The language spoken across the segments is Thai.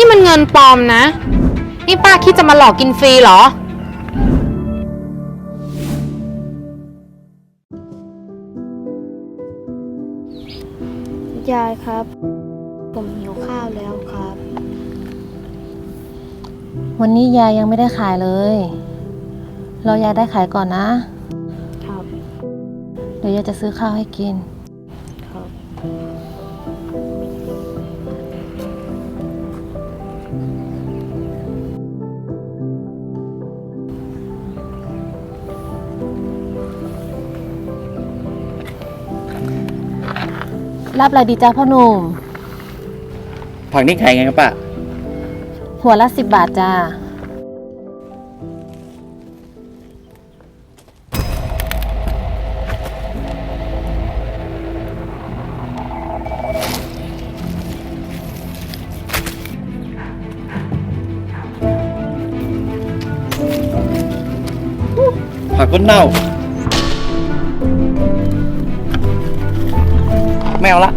นี่มันเงินปลอมนะ นี่ป้าคิดจะมาหลอกกินฟรีเหรอ ยายครับ ผมหิวข้าวแล้วครับ วันนี้ยายยังไม่ได้ขายเลย รอยายได้ขายก่อนนะ ครับ เดี๋ยวยายจะซื้อข้าวให้กิน รับอะไรดีจ้าพ่อหนุ่ม ผักนี่ขายไงครับป้า หัวละสิบบาทจ้า ผักก็เน่า ไม่เอาละ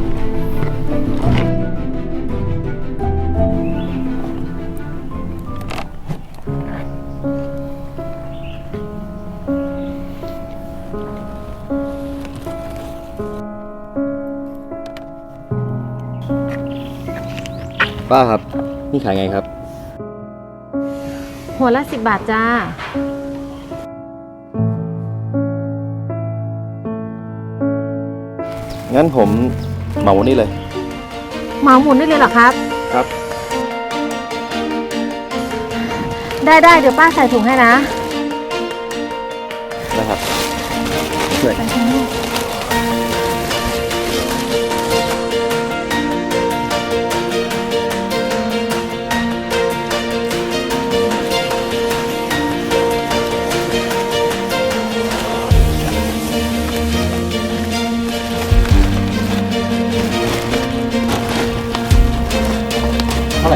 ป้าครับ นี่ขายไงครับ หัวละสิบบาทจ้า งั้นผมเหมาวันนี้เลย เหมาหมุนได้เลยเหรอครับ ครับ ได้ได้เดี๋ยวป้าใส่ถุงให้นะนะครับ ช่วยเท่าไห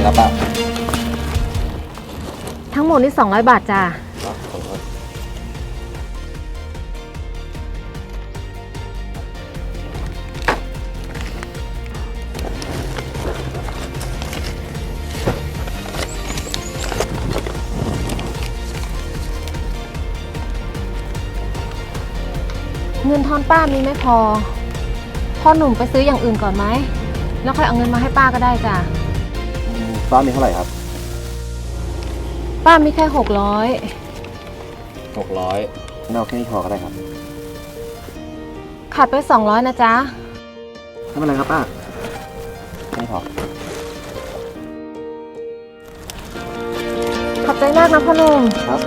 ครับป้าทั้งหมดนี่200 บาทจ้าเงินทอนป้ามีไม่พอ พ่อหนุ่มไปซื้ออย่างอื่นก่อนไหม แล้วค่อยเอาเงินมาให้ป้าก็ได้จ้ะ ป้ามีเท่าไหร่ครับป้ามีแค่หกร้อยหกร้อยนเอาแค่นี้พอก็ได้ครับขาดไปสองร้อยนะจ๊ะ ไม่เป็นไรครับป้าไม่พอ ขอบใจมากนะพ่อหนุ่มครับ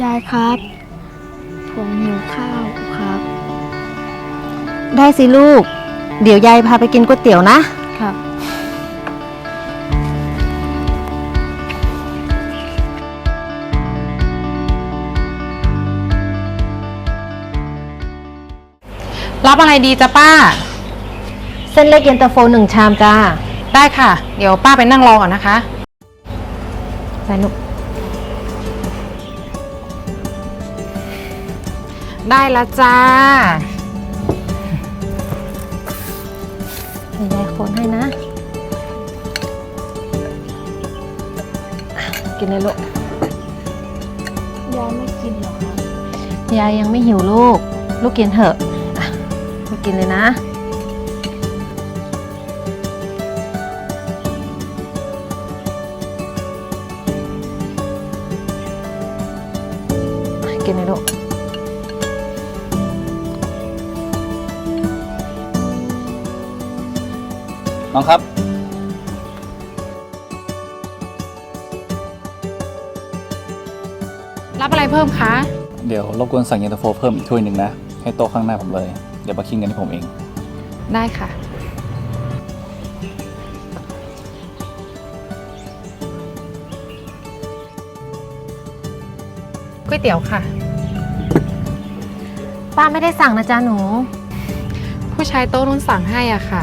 ยายครับ ผมหิวข้าวครับ ได้สิลูก เดี๋ยวยายพาไปกินก๋วยเตี๋ยวนะ ครับ รับอะไรดีจ้ะป้า เส้นเล็กเย็นตาโฟหนึ่งชามจ้าได้ค่ะ เดี๋ยวป้าไปนั่งรอก่อนนะคะใส่หนุก ได้แล้วจ้าเดี๋ยวยายคนให้นะอะกินเลยลูก ยายไม่กินหรอครับยายยังไม่หิวลูก ลูกกินเถอะอะลูกกินเลยนะ กินเลยลูก น้องครับ รับอะไรเพิ่มคะ เดี๋ยวรบกวนสั่งเย็นตาโฟเพิ่มอีกถ้วยหนึ่งนะ ให้โต๊ะข้างหน้าผมเลย เดี๋ยวมาคิดกันที่ผมเอง ได้ค่ะ ก๋วยเตี๋ยวค่ะ ป้าไม่ได้สั่งนะจ๊ะหนู ผู้ชายโต๊ะนู้นสั่งให้อะค่ะ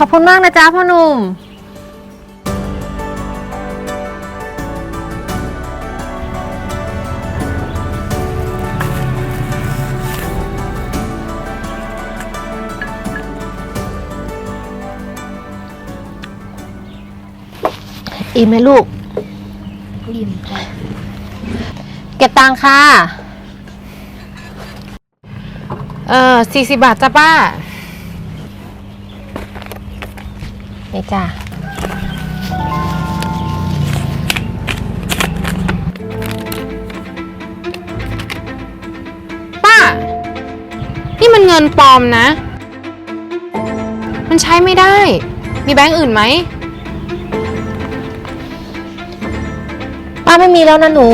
ขอบคุณมากนะจ๊ะพ่อหนุ่มอีไหมลูกริมครับเก็บตังค่ะ เออสี่สิบบาทจ้ะป้า นี่จ้ะป้า นี่มันเงินปลอมนะ มันใช้ไม่ได้ มีแบงก์อื่นไหม ป้าไม่มีแล้วนะหนู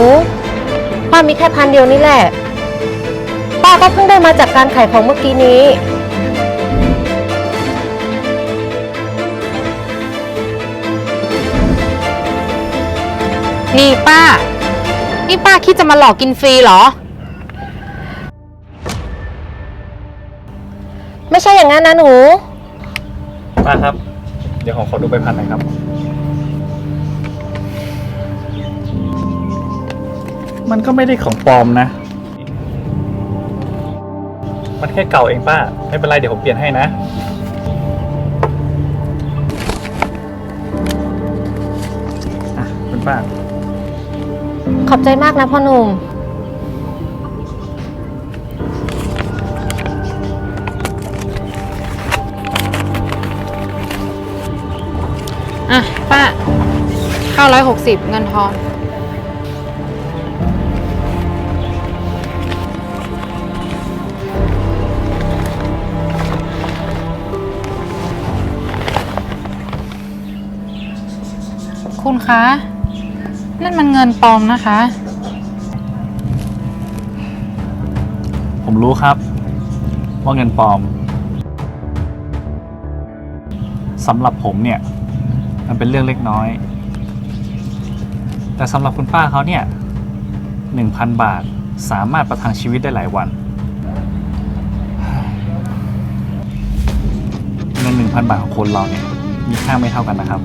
ป้ามีแค่พันเดียวนี่แหละ ป้าก็เพิ่งได้มาจากการขายของเมื่อกี้นี้ นี่ป้า นี่ป้าคิดจะมาหลอกกินฟรีเหรอ ไม่ใช่อย่างนั้นนะหนู ป้าครับ เดี๋ยวผมขอดูใบพันหน่อยครับ มันก็ไม่ได้ของปลอมนะ มันแค่เก่าเองป้า ไม่เป็นไรเดี๋ยวผมเปลี่ยนให้นะ อะคุณป้า ขอบใจมากนะพ่อหนุ่ม อะ ป้าเก้าร้อยหกสิบเงินทอน คุณคะ นั่นมันเงินปลอมนะคะ ผมรู้ครับ ว่าเงินปลอมสำหรับผมเนี่ย มันเป็นเรื่องเล็กน้อย แต่สำหรับคุณป้าเขาเนี่ยหนึ่งพันบาทสามารถประทังชีวิตได้หลายวัน เงินหนึ่งพันบาทของคนเราเนี่ย มีค่าไม่เท่ากันนะครับ